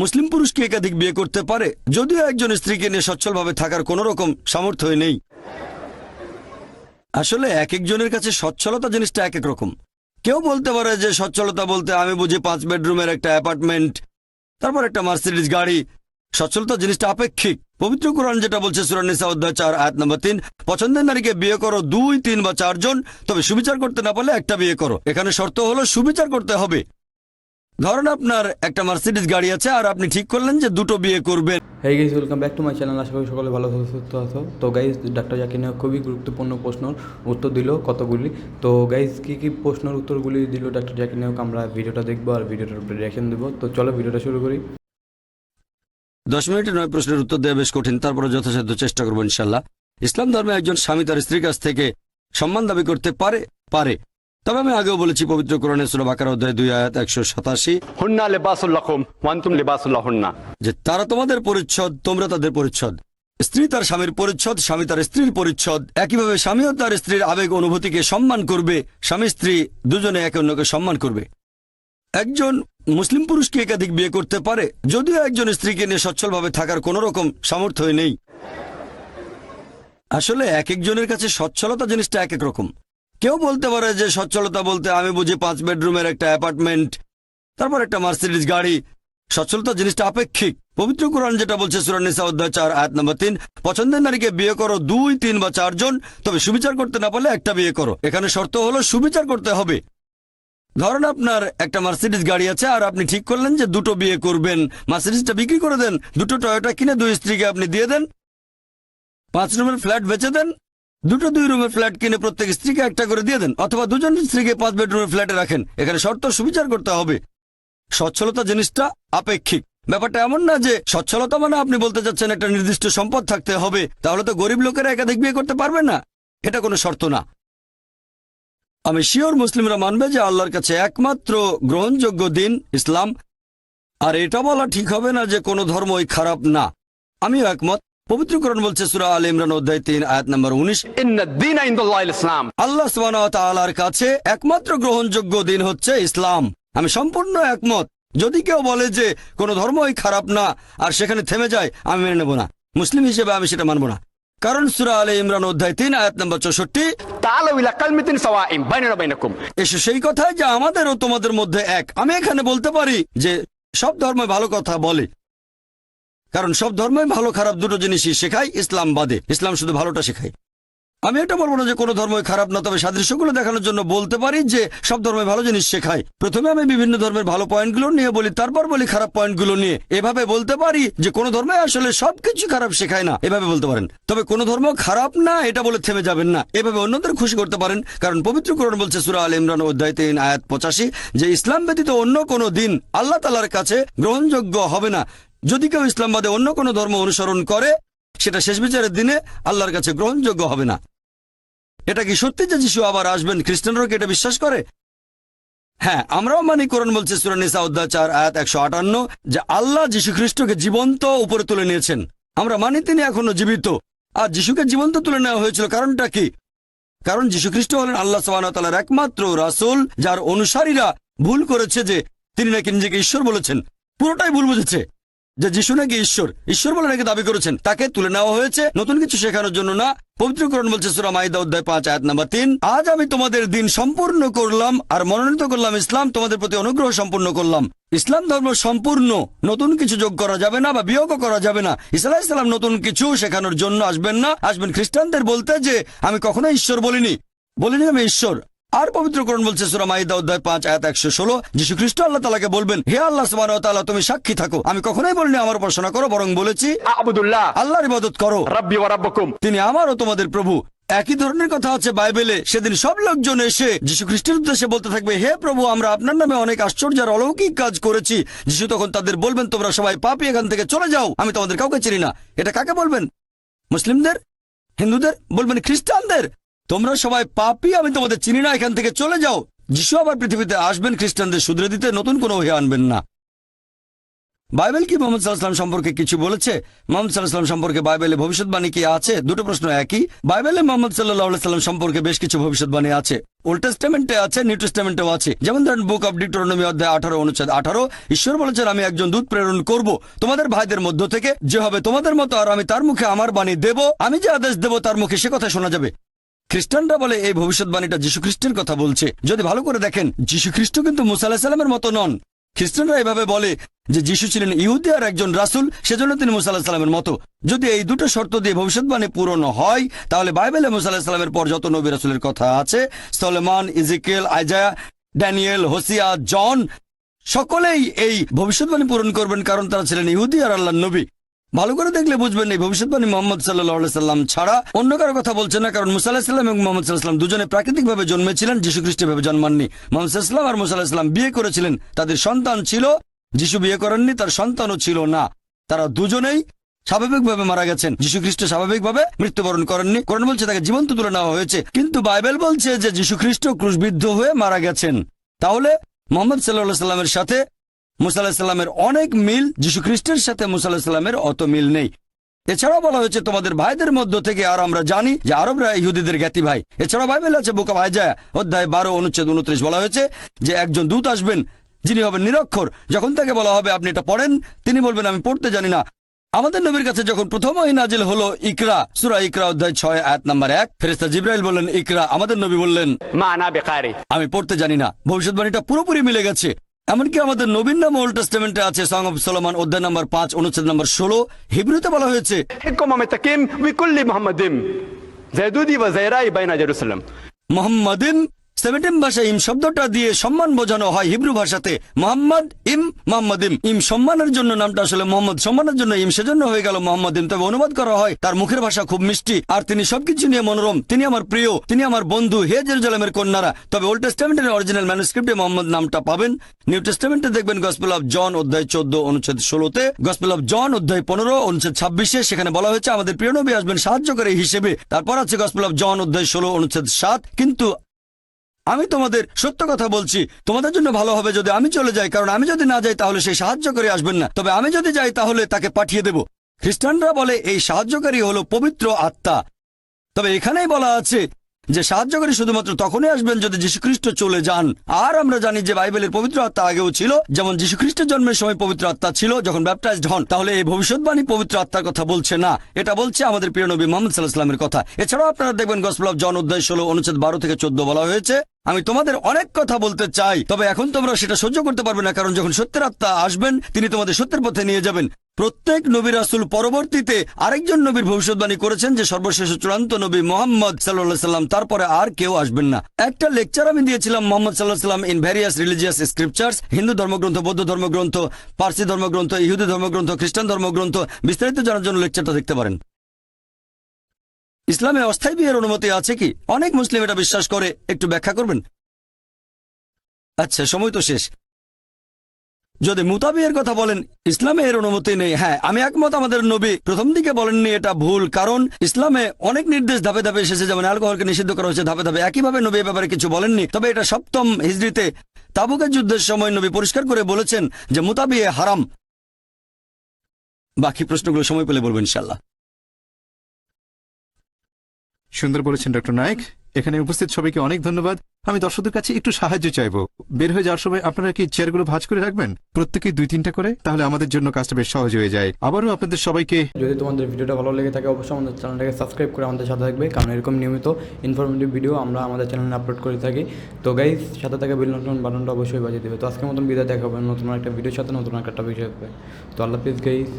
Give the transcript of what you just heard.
মুসলিম পুরুষ কি একাধিক বিয়ে করতে পারে, যদিও একজন স্ত্রীকে নিয়ে সচ্ছলভাবে থাকার কোনো রকম সামর্থ্য নেই। আসলে এক একজনের কাছে সচ্ছলতা জিনিসটা এক এক রকম। কেউ বলতে পারে যে সচ্ছলতা বলতে আমি বুঝি পাঁচ বেডরুমের একটা অ্যাপার্টমেন্ট, তারপর একটা মার্সিডিজ গাড়ি। সচ্ছলতা জিনিসটা আপেক্ষিক। পবিত্র কোরআন যেটা বলছে সুরানিসা অধ্যায় চার, আয়াত নম্বর তিন, পছন্দের নারীকে বিয়ে করো দুই, তিন বা চারজন, তবে সুবিচার করতে না পারলে একটা বিয়ে করো। এখানে শর্ত হলো সুবিচার করতে হবে। ধরেন আপনার একটা মার্সিডিজ গাড়ি আছে আর আপনি ঠিক করলেন যে দুটো বিয়ে করবেন। Hey guys welcome back to my channel আশা করি সকলে ভালো সুস্থ আছো। তো গাইজ ডাক্তার জাকির নায়ক খুবই গুরুত্বপূর্ণ প্রশ্নর উত্তর দিল কতগুলি। তো গাইজ কী কী প্রশ্নের উত্তরগুলি দিল ডাক্তার জাকির নায়ক আমরা ভিডিওটা দেখব আর ভিডিওটার উপরে রিয়াকশন দেবো। তো চলো ভিডিওটা শুরু করি। দশ মিনিটে নয় প্রশ্নের উত্তর দেওয়া বেশ কঠিন তারপরে যথাসাধ্য চেষ্টা করব ইনশাল্লাহ। ইসলাম ধর্মে একজন স্বামী তার স্ত্রীর কাছ থেকে সম্মান দাবি করতে পারে? পারে। তবে আমি আগেও বলেছি পবিত্র কোরআনে সুরা বাকার অধ্যায় দুই আয়াত একশো সাতাশি। হুন্না লেবাসুল্লাহম ওয়ান্তুম লেবাসুল্লাহন্না যে তারা তোমাদের পরিচ্ছদ তোমরা তাদের পরিচ্ছদ। স্ত্রী তার স্বামীর পরিচ্ছদ স্বামী তার স্ত্রীর পরিচ্ছদ। একইভাবে স্বামীও তার স্ত্রীর আবেগ অনুভূতিকে সম্মান করবে। স্বামী স্ত্রী দুজনে একে অন্যকে সম্মান করবে। একজন মুসলিম পুরুষকে একাধিক বিয়ে করতে পারে। যদিও একজন স্ত্রীকে নিয়ে সচ্ছলভাবে থাকার কোনো রকম সামর্থ্য নেই। আসলে এক একজনের কাছে সচ্ছলতা জিনিসটা এক এক রকম। কেউ বলতে পারে যে সচ্ছলতা বলতে আমি বুঝি পাঁচ বেডরুমের একটা অ্যাপার্টমেন্ট, তারপর একটা মার্সিডিজ গাড়ি। সচ্ছলতা জিনিসটা আপেক্ষিক। পবিত্র কোরআন যেটা বলছে সুরানিসা অধ্যায় চার, আয়াত নম্বর তিন, পছন্দের নারীকে বিয়ে করো দুই, তিন বা চারজন তবে সুবিচার করতে না পারলে একটা বিয়ে করো। এখানে শর্ত হলো সুবিচার করতে হবে। ধরেন আপনার একটা মার্সিডিজ গাড়ি আছে, আর আপনি ঠিক করলেন যে দুটো বিয়ে করবেন। মার্সিডিজটা বিক্রি করে দেন, দুটো টয়োটা কিনে দুই স্ত্রীকে আপনি দিয়ে দেন, পাঁচ রুমের ফ্ল্যাট বেচে দেন দুটো দুই রুমের ফ্ল্যাট কিনে প্রত্যেক স্ত্রীকে একটা করে দিয়ে দেন, অথবা দুজন স্ত্রীকে পাঁচ বেডরুমের ফ্ল্যাটে রাখেন। এখানে শর্ত সুবিচার করতে হবে। সচ্ছলতা জিনিসটা আপেক্ষিক। ব্যাপারটা এমন না যে সচ্ছলতা মানে আপনি বলতে চাচ্ছেন একটা নির্দিষ্ট সম্পদ থাকতে হবে, তাহলে তো গরিব লোকেরা একাধিক বিয়ে করতে পারবে না। এটা কোনো শর্ত না। আমি শিওর মুসলিমরা মানবে যে আল্লাহর কাছে একমাত্র গ্রহণযোগ্য দিন ইসলাম। আর এটা বলা ঠিক হবে না যে কোনো ধর্মই খারাপ না। আমিও একমত। পবিত্রকরণ বলছে সুরা আল ইমরান অধ্যায় তিন আয়াত নম্বর উনিশ। ইসলাম। আল্লাহ সুবাহর কাছে একমাত্র গ্রহণযোগ্য দিন হচ্ছে ইসলাম। আমি সম্পূর্ণ একমত। যদি কেউ বলে যে কোনো ধর্মই খারাপ না আর সেখানে থেমে যায় আমি মেনে নেব না। মুসলিম হিসেবে আমি সেটা মানব না। কারণ সুরা আলে ইমরান অধ্যায় তিন আয়াত নম্বর চৌষট্টি এসে সেই কথায় যে আমাদের ও তোমাদের মধ্যে এক। আমি এখানে বলতে পারি যে সব ধর্মে ভালো কথা বলে। কারণ সব ধর্মই ভালো, খারাপ দুটো জিনিসই শেখায়, ইসলাম বাদে। ইসলাম শুধু ভালোটা শেখায়। আমি এটা বলব না যে কোনো ধর্মই খারাপ না, তবে সাদৃশ্যগুলো দেখানোর জন্য বলতে পারি যে সব ধর্মে ভালো জিনিস শেখায়। প্রথমে আমি বিভিন্ন ধর্মের ভালো পয়েন্টগুলো নিয়ে বলি, তারপর বলি খারাপ পয়েন্টগুলো নিয়ে। এভাবে বলতে পারি যে কোনো ধর্মে আসলে সবকিছু খারাপ শেখায় না, এভাবে বলতে পারেন। তবে কোনো ধর্ম খারাপ না, এটা বলে থেমে যাবেন না। এভাবে অন্যদের খুশি করতে পারেন, কারণ পবিত্র কোরআন বলছে, সুরা আল ইমরান, অধ্যায় তিন, আয়াত পঁচাশি, যে ইসলাম ব্যতীত অন্য কোনো দিন আল্লাহ তালার কাছে গ্রহণযোগ্য হবে না। যদি কেউ ইসলামবাদে অন্য কোনো ধর্ম অনুসরণ করে, সেটা শেষ বিচারের দিনে আল্লাহর কাছে গ্রহণযোগ্য হবে না। এটা কি সত্যি যে যিশু আবার আসবেন খ্রিস্টানরা কি এটা বিশ্বাস করে? হ্যাঁ আমরাও মানি কোরআন বলছে সুরানিসা অধ্যায় চার, আয়াত একশো আটান্ন, যে আল্লাহ যীশু খ্রিস্টকে জীবন্ত উপরে তুলে নিয়েছেন। আমরা মানি তিনি এখনও জীবিত। আর যিশুকে জীবন্ত তুলে নেওয়া হয়েছিল কারণটা কি? কারণ যীশু খ্রিস্ট হলেন আল্লাহ সাবানার একমাত্র রাসূল, যার অনুসারীরা ভুল করেছে যে তিনি নাকি নিজেকে ঈশ্বর বলেছেন। পুরোটাই ভুল বুঝেছে। যে যিশু নাকি ঈশ্বর ঈশ্বর বলে নাকি দাবি করেছেন, তাকে তুলে নেওয়া হয়েছে। নতুন কিছু শেখানোর জন্য না, পবিত্রকরণ বলছে সুরা মাইদা অধ্যায় পাঁচ, আয়াত নাম্বার তিন। আজ আমি তোমাদের দিন সম্পূর্ণ করলাম আর মনোনীত করলাম ইসলাম, তোমাদের প্রতি অনুগ্রহ সম্পূর্ণ করলাম। ইসলাম ধর্ম সম্পূর্ণ, নতুন কিছু যোগ করা যাবে না বা বিয়োগও করা যাবে না। ইসলাম ইসলাম নতুন কিছু শেখানোর জন্য আসবেন না। আসবেন খ্রিস্টানদের বলতে যে, আমি কখনো ঈশ্বর বলিনি। বলিনি আমি ঈশ্বর। আর পবিত্রকরণ বলছে সুরা মাইদা অধ্যায় পাঁচ আয়াত একশো ষোলো। যীশু খ্রিস্ট আল্লাহ তালাকে বলবেন হে আল্লাহ সুবাহ তাআলা তুমি সাক্ষী থাকো। আমি কখনোই বলিনি আমার উপাসনা করো বরং বলেছি আবুদুল্লাহ। আল্লাহর ইবাদত করো। রাব্বি ওয়া রাব্বুকুম। তিনি আমারও তোমাদের প্রভু। একই ধরনের কথা আছে বাইবেলে। সেদিন সব লোকজন এসে যীশু খ্রিস্টের উদ্দেশ্যে বলতে থাকবে হে প্রভু আমরা আপনার নামে অনেক আশ্চর্য আর অলৌকিক কাজ করেছি। যিশু তখন তাদের বলবেন তোমরা সবাই পাপি এখান থেকে চলে যাও। আমি তোমাদের কাউকে চিনি না। এটা কাকে বলবেন? মুসলিমদের? হিন্দুদের? বলবেন খ্রিস্টানদের? তোমরা সবাই পাপি, আমি তোমাদের চিনি না, এখান থেকে চলে যাও। যিশু আবার পৃথিবীতে আসবেন, খ্রিস্টানদের শুধরে দিতে নতুন কোনো হয়ে আনবেন না। বাইবেল কি মোহাম্মদ সাল্লাহাম সম্পর্কে কিছু বলেছে? মোহাম্মদ সাল্লাহাম সম্পর্কে বাইবেলে ভবিষ্যৎবাণী কি আছে? দুটো প্রশ্ন একই। বাইবেলে মোহাম্মদ সাল্লাহ সাল্লাম সম্পর্কে বেশ কিছু ভবিষ্যৎবাণী আছে। ওল্ড টেস্টামেন্টে আছে, নিউ আছে। যেমন ধরেন বুক অব ডিটোরনমি অধ্যায় আঠারো, অনুচ্ছেদ আঠারো, ঈশ্বর বলেছেন, আমি একজন দূত প্রেরণ করব। তোমাদের ভাইদের মধ্য থেকে যে হবে তোমাদের মতো, আর আমি তার মুখে আমার বাণী দেব। আমি যে আদেশ দেব, তার মুখে সে কথা শোনা যাবে। খ্রিস্টানরা বলে, এই ভবিষ্যৎবাণীটা খ্রিস্টের কথা বলছে। যদি ভালো করে দেখেন খ্রিস্ট কিন্তু মুসা আলাহিসাল্লামের মতো নন। খ্রিস্টানরা এভাবে বলে যে, যীশু ছিলেন ইহুদি আর একজন রাসুল, সেজন্য তিনি মুসা আলাহিসাল্লামের মতো। যদি এই দুটো শর্ত দিয়ে ভবিষ্যৎবাণী পূরণ হয়, তাহলে বাইবেলে মুসা আলাহিসাল্লামের পর যত নবী রাসুলের কথা আছে, Solomon Ezekiel Isaiah, Daniel, Hosea, John, সকলেই এই ভবিষ্যৎবাণী পূরণ করবেন কারণ তারা ছিলেন ইহুদি আর আল্লাহ নবী। ভালো করে দেখলে বুঝবেন এই ভবিষ্যৎবাণী মোহাম্মদ সাল্লাহ সাল্লাম ছাড়া অন্য কারও কথা বলছে না, কারণ মুসা আলাহিসাল্লাম এবং মোহাম্মদ সাল্লাহাম দুজনে প্রাকৃতিকভাবে জন্মেছিলেন যীশু খ্রিস্টভাবে জন্মাননি। মোহাম্মদ সাল্লাম আর মুসা আলাহিসাল্লাম বিয়ে করেছিলেন। তাদের সন্তান ছিল, যিশু বিয়ে করেননি, তার সন্তানও ছিল না। তারা দুজনেই স্বাভাবিকভাবে মারা গেছেন। যীশু খ্রিস্ট স্বাভাবিকভাবে মৃত্যুবরণ করেননি। কোরআন বলছে তাকে জীবন্ত তুলে নেওয়া হয়েছে। কিন্তু বাইবেল বলছে যে যীশু খ্রিস্ট ক্রুশবিদ্ধ হয়ে মারা গেছেন। তাহলে মোহাম্মদ সাল্লাহ সাল্লামের সাথে মুসাল্লাহামের অনেক মিল যীশু খ্রিস্টের সাথে মুসাল্লাহামের অত মিল নেই। এছাড়াও বলা হয়েছে তোমাদের ভাইদের মধ্য থেকে আর আমরা জানি যে আরবরা ইহুদিদের জ্ঞাতি ভাই। এছাড়া বাইবেল আছে বোকা যায় অধ্যায় বারো অনুচ্ছেদ উনত্রিশ বলা হয়েছে যে একজন দূত আসবেন যিনি হবেন নিরক্ষর। যখন তাকে বলা হবে আপনি এটা পড়েন তিনি বলবেন আমি পড়তে জানি না। আমাদের নবীর কাছে যখন প্রথম নাজিল হলো ইকরা সুরা ইকরা অধ্যায় ছয় আয়াত নাম্বার এক ফেরেস্তা জিব্রাইল বললেন ইকরা আমাদের নবী বললেন মা না বেকারি। আমি পড়তে জানি না। ভবিষ্যৎবাণীটা পুরোপুরি মিলে গেছে। এমনকি আমাদের নবীন নাম ওল্ড টেস্টমেন্টে আছে সং অফ সোলমান অধ্যায় নম্বর পাঁচ অনুচ্ছেদ নম্বর ষোলো। হিব্রুতে বলা হয়েছে মোহাম্মদিন সেভেন্টিন ভাষায় ইম শব্দটা দিয়ে সম্মান বোঝানো হয় হিব্রু ভাষাতে। মোহাম্মদ ইম মোহাম্মদিম ইম। ইম সম্মানের জন্য নামটা আসলে মোহাম্মদ। সম্মানের জন্য ইম সেজন্য হয়ে গেল মোহাম্মদিম তবে অনুবাদ করা হয়, তার মুখের ভাষা খুব মিষ্টি, আর তিনি সবকিছু নিয়ে মনোরম। তিনি আমার প্রিয়, তিনি আমার বন্ধু, হে জেরুজালেমের কন্যারা। তবে ওল্ড টেস্টামেন্টের অরিজিনাল ম্যানুস্ক্রিপ্টে মোহাম্মদ নামটা পাবেন। নিউ টেস্টামেন্টে দেখবেন গসপেল অফ জন, অধ্যায় চোদ্দ, অনুচ্ছেদ ষোলোতে। গসপেল অফ জন, অধ্যায় পনেরো, অনুচ্ছেদ ছাব্বিশে। সেখানে বলা হয়েছে, আমাদের প্রিয় নবী আসবেন সাহায্যকারী হিসেবে। তারপর আছে গসপেল অফ জন, অধ্যায় ষোলো, অনুচ্ছেদ সাত। কিন্তু আমি তোমাদের সত্য কথা বলছি। তোমাদের জন্য ভালো হবে যদি আমি চলে যাই, কারণ আমি যদি না যাই তাহলে সেই সাহায্য করে আসবেন না। তবে আমি যদি যাই তাহলে তাকে পাঠিয়ে দেব। খ্রিস্টানরা বলে, এই সাহায্যকারী হলো পবিত্র আত্মা। তবে এখানেই বলা আছে যে, সাহায্যকারী শুধুমাত্র তখনই আসবেন যদি যীশুখ্রিস্ট চলে যান। আর আমরা জানি যে, বাইবেলের পবিত্র আত্মা আগেও ছিল। যেমন যীশুখ্রিস্টের জন্মের সময় পবিত্র আত্মা ছিল, যখন ব্যাপটাইজড হন। তাহলে এই ভবিষ্যৎবাণী পবিত্র আত্মার কথা বলছে না। এটা বলছে আমাদের প্রিয় নবী মোহাম্মদ সাল্লাহামের কথা। এছাড়াও আপনারা দেখবেন গসপল অফ জন অধ্যায় ষোলো অনুচ্ছেদ বারো থেকে চোদ্দ বলা হয়েছে আমি তোমাদের অনেক কথা বলতে চাই, তবে এখন তোমরা সেটা সহ্য করতে পারবে না, কারণ যখন সত্যের আত্মা আসবেন, তিনি তোমাদের সত্যের পথে নিয়ে যাবেন। প্রত্যেক নবীর রাসুল পরবর্তীতে আরেকজন নবীর ভবিষ্যৎবাণী করেছেন যে, সর্বশেষ চূড়ান্ত নবী মোহাম্মদ সাল্লাহ সাল্লাম তারপরে আর কেউ আসবেন না। একটা লেকচার আমি দিয়েছিলাম মোহাম্মদ সাল্লাহ সাল্লাম in various religious scriptures Hindu ধর্মগ্রন্থ, বৌদ্ধ ধর্মগ্রন্থ, পার্সি ধর্মগ্রন্থ, ইহুদি ধর্মগ্রন্থ, খ্রিস্টান ধর্মগ্রন্থ, বিস্তারিত জানার জন্য লেকচারটা দেখতে পারেন। ইসলামে অস্থায়ী বিয়ের অনুমতি আছে কি? অনেক মুসলিম এটা বিশ্বাস করে। একটু ব্যাখ্যা করবেন? আচ্ছা সময় তো শেষ। যদি মুতাবিয়ের কথা বলেন, ইসলামে এর অনুমতি নেই। হ্যাঁ আমি একমত আমাদের নবী প্রথম দিকে বলেননি এটা ভুল, কারণ ইসলামে অনেক নির্দেশ ধাপে ধাপে এসেছে, যেমন অ্যালকোহলকে নিষিদ্ধ করা হয়েছে ধাপে ধাপে। একইভাবে নবী ব্যাপারে কিছু বলেননি। তবে এটা সপ্তম হিজড়িতে তাবুকের যুদ্ধের সময় নবী পরিষ্কার করে বলেছেন যে মুতাবিয়ে হারাম। বাকি প্রশ্নগুলো সময় পেলে বলব ইনশাল্লাহ সুন্দর বলেছেন ডক্টর নায়ক। এখানে উপস্থিত সবাইকে অনেক ধন্যবাদ। আমি দর্শকদের কাছে একটু সাহায্য চাইব। বের হয়ে যাওয়ার সময় আপনারা কি চেয়ারগুলো ভাজ করে রাখবেন? প্রত্যেকে দুই তিনটা করে? তাহলে আমাদের জন্য কাজটা বেশ সহজ হয়ে যায়। আবারও আপনাদের সবাইকে যদি তোমাদের ভিডিওটা ভালো লেগে থাকে, অবশ্যই আমাদের চ্যানেলটাকে সাবস্ক্রাইব করে আমাদের সাথে থাকবে। কারণ এরকম নিয়মিত ইনফরমেটিভ ভিডিও আমরা আমাদের চ্যানেলে আপলোড করে থাকি। তো গাইজ সাথে থাকা বিল নতুন বাটনটা অবশ্যই বাজিয়ে দেবে। তো আজকের মতন বিদায় দেখাবেন নতুন একটা ভিডিওর সাথে, নতুন একটা বিষয় তো আল্লাহ হাফিজ গাইজ